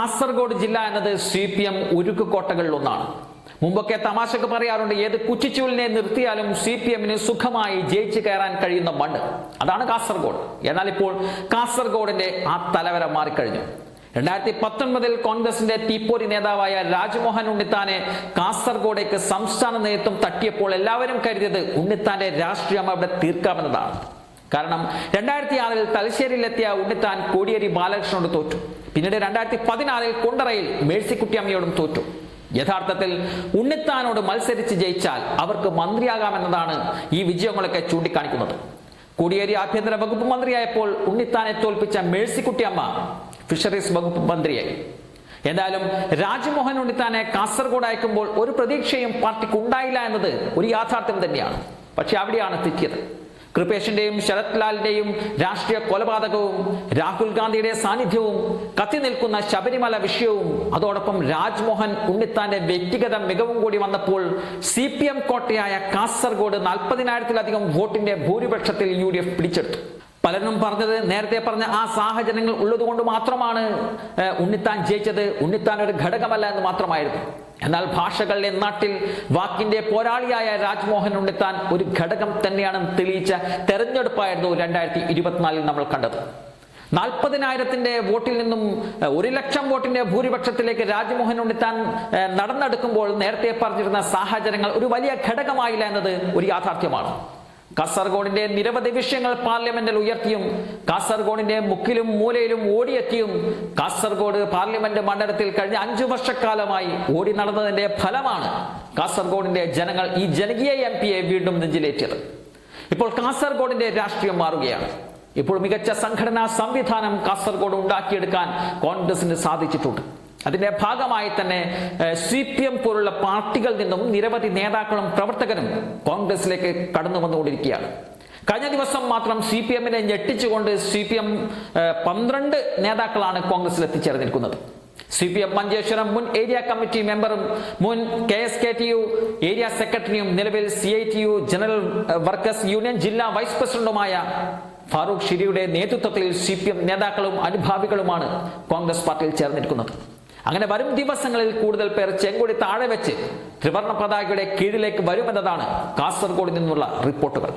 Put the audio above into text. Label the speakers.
Speaker 1: കാസർഗോഡ് ജില്ല എന്നത് C P M ഉരുക്കുകോട്ടകളിൽ ഒന്നാണ് മുമ്പൊക്കെ തമാശക്ക് പറയാറുണ്ട് ഏത് കുച്ചിച്ചൂലിനെ നിർത്തിയാലും സി പി എമ്മിന് സുഖമായി ജയിച്ചു കയറാൻ കഴിയുന്ന മണ്ണ്. അതാണ് കാസർഗോഡ്. എന്നാൽ ഇപ്പോൾ കാസർഗോഡിന്റെ ആ തലവര മാറിക്കഴിഞ്ഞു. രണ്ടായിരത്തി പത്തൊൻപതിൽ കോൺഗ്രസിന്റെ തീപ്പോരി നേതാവായ രാജ്മോഹൻ ഉണ്ണിത്താനെ കാസർഗോഡേക്ക് സംസ്ഥാന നേതൃത്വം തട്ടിയപ്പോൾ എല്ലാവരും കരുതിയത് ഉണ്ണിത്താന്റെ രാഷ്ട്രീയം അവിടെ തീർക്കാമെന്നതാണ്. കാരണം രണ്ടായിരത്തി ആറിൽ തലശ്ശേരിയിലെത്തിയ ഉണ്ണിത്താൻ കോടിയേരി ബാലകൃഷ്ണനോട് തോറ്റു. പിന്നീട് രണ്ടായിരത്തി പതിനാറിൽ കുണ്ടറയിൽ മേഴ്സിക്കുട്ടിയമ്മയോടും തോറ്റു. യഥാർത്ഥത്തിൽ ഉണ്ണിത്താനോട് മത്സരിച്ച് ജയിച്ചാൽ അവർക്ക് മന്ത്രിയാകാമെന്നതാണ് ഈ വിജയങ്ങളൊക്കെ ചൂണ്ടിക്കാണിക്കുന്നത്. കോടിയേരി ആഭ്യന്തര വകുപ്പ് മന്ത്രിയായപ്പോൾ ഉണ്ണിത്താനെ തോൽപ്പിച്ച മേഴ്സിക്കുട്ടിയമ്മ ഫിഷറീസ് വകുപ്പ് മന്ത്രിയായി. എന്തായാലും രാജ്മോഹൻ ഉണ്ണിത്താനെ കാസർഗോഡ് അയക്കുമ്പോൾ ഒരു പ്രതീക്ഷയും പാർട്ടിക്ക് ഉണ്ടായില്ല എന്നത് ഒരു യാഥാർത്ഥ്യം തന്നെയാണ്. പക്ഷെ അവിടെയാണ് തെറ്റിയത്. കൃപേഷിന്റെയും ശരത് ലാലിന്റെയും രാഷ്ട്രീയ കൊലപാതകവും രാഹുൽ ഗാന്ധിയുടെ സാന്നിധ്യവും കത്തി നിൽക്കുന്ന ശബരിമല വിഷയവും അതോടൊപ്പം രാജ്മോഹൻ ഉണ്ണിത്താന്റെ വ്യക്തിഗത മികവും കൂടി വന്നപ്പോൾ സി പി എം കോട്ടയായ കാസർഗോഡ് നാൽപ്പതിനായിരത്തിലധികം വോട്ടിന്റെ ഭൂരിപക്ഷത്തിൽ യു ഡി എഫ് പിടിച്ചെടുത്തു. പലരും പറഞ്ഞത് നേരത്തെ പറഞ്ഞ ആ സാഹചര്യങ്ങൾ ഉള്ളതുകൊണ്ട് മാത്രമാണ് ഉണ്ണിത്താൻ ജയിച്ചത് ഉണ്ണിത്താൻ ഒരു ഘടകമല്ല എന്ന് മാത്രമായിരുന്നു. എന്നാൽ ഭാഷകളുടെ നാട്ടിൽ വാക്കിന്റെ പോരാളിയായ രാജ്മോഹൻ ഉണ്ടെത്താൻ ഒരു ഘടകം തന്നെയാണ് തെളിയിച്ച തെരഞ്ഞെടുപ്പായിരുന്നു രണ്ടായിരത്തി ഇരുപത്തിനാലിൽ നമ്മൾ കണ്ടത്. നാൽപ്പതിനായിരത്തിന്റെ വോട്ടിൽ നിന്നും ഒരു ലക്ഷം വോട്ടിന്റെ ഭൂരിപക്ഷത്തിലേക്ക് രാജ്മോഹൻ ഉണ്ണിത്താൻ നടന്നെടുക്കുമ്പോൾ നേരത്തെ പറഞ്ഞിരുന്ന സാഹചര്യങ്ങൾ ഒരു വലിയ ഘടകമായില്ല എന്നത് ഒരു യാഥാർത്ഥ്യമാണ്. കാസർഗോഡിന്റെ നിരവധി വിഷയങ്ങൾ പാർലമെന്റിൽ ഉയർത്തിയും കാസർഗോഡിന്റെ മുക്കിലും മൂലയിലും ഓടിയെത്തിയും കാസർഗോഡ് പാർലമെന്റ് മണ്ഡലത്തിൽ കഴിഞ്ഞ അഞ്ചു വർഷക്കാലമായി ഓടി നടന്നതിന്റെ ഫലമാണ് കാസർഗോഡിന്റെ ജനങ്ങൾ ഈ ജനകീയ എം പിയെ വീണ്ടും നെഞ്ചിലേറ്റിയത്. ഇപ്പോൾ കാസർഗോഡിന്റെ രാഷ്ട്രീയം മാറുകയാണ്. ഇപ്പോൾ മികച്ച സംഘടനാ സംവിധാനം കാസർഗോഡ് ഉണ്ടാക്കിയെടുക്കാൻ കോൺഗ്രസിന് സാധിച്ചിട്ടുണ്ട്. അതിന്റെ ഭാഗമായി തന്നെ സി പി എം പോലുള്ള പാർട്ടികളിൽ നിന്നും നിരവധി നേതാക്കളും പ്രവർത്തകരും കോൺഗ്രസിലേക്ക് കടന്നു വന്നുകൊണ്ടിരിക്കുകയാണ് കഴിഞ്ഞ ദിവസം മാത്രം സി പി എമ്മിനെ ഞെട്ടിച്ചുകൊണ്ട് സി പി എം പന്ത്രണ്ട് നേതാക്കളാണ് കോൺഗ്രസിൽ എത്തിച്ചേർന്നിരിക്കുന്നത് സി പി എം മഞ്ചേശ്വരം മുൻ ഏരിയ കമ്മിറ്റി മെമ്പറും മുൻ K S K T U area സെക്രട്ടറിയും നിലവിൽ C I T U general workers union ജില്ലാ വൈസ് പ്രസിഡന്റുമായ ഫാറൂഖ് ഷിരിയുടെ നേതൃത്വത്തിൽ സി പി എം നേതാക്കളും അനുഭാവികളുമാണ് കോൺഗ്രസ് പാർട്ടിയിൽ ചേർന്നിരിക്കുന്നത്. അങ്ങനെ വരും ദിവസങ്ങളിൽ കൂടുതൽ പേർ ചെങ്കൊടി താഴെ വെച്ച് ത്രിവർണ പതാകയുടെ കീഴിലേക്ക് വരുമെന്നതാണ് കാസർഗോഡ് നിന്നുള്ള റിപ്പോർട്ടുകൾ.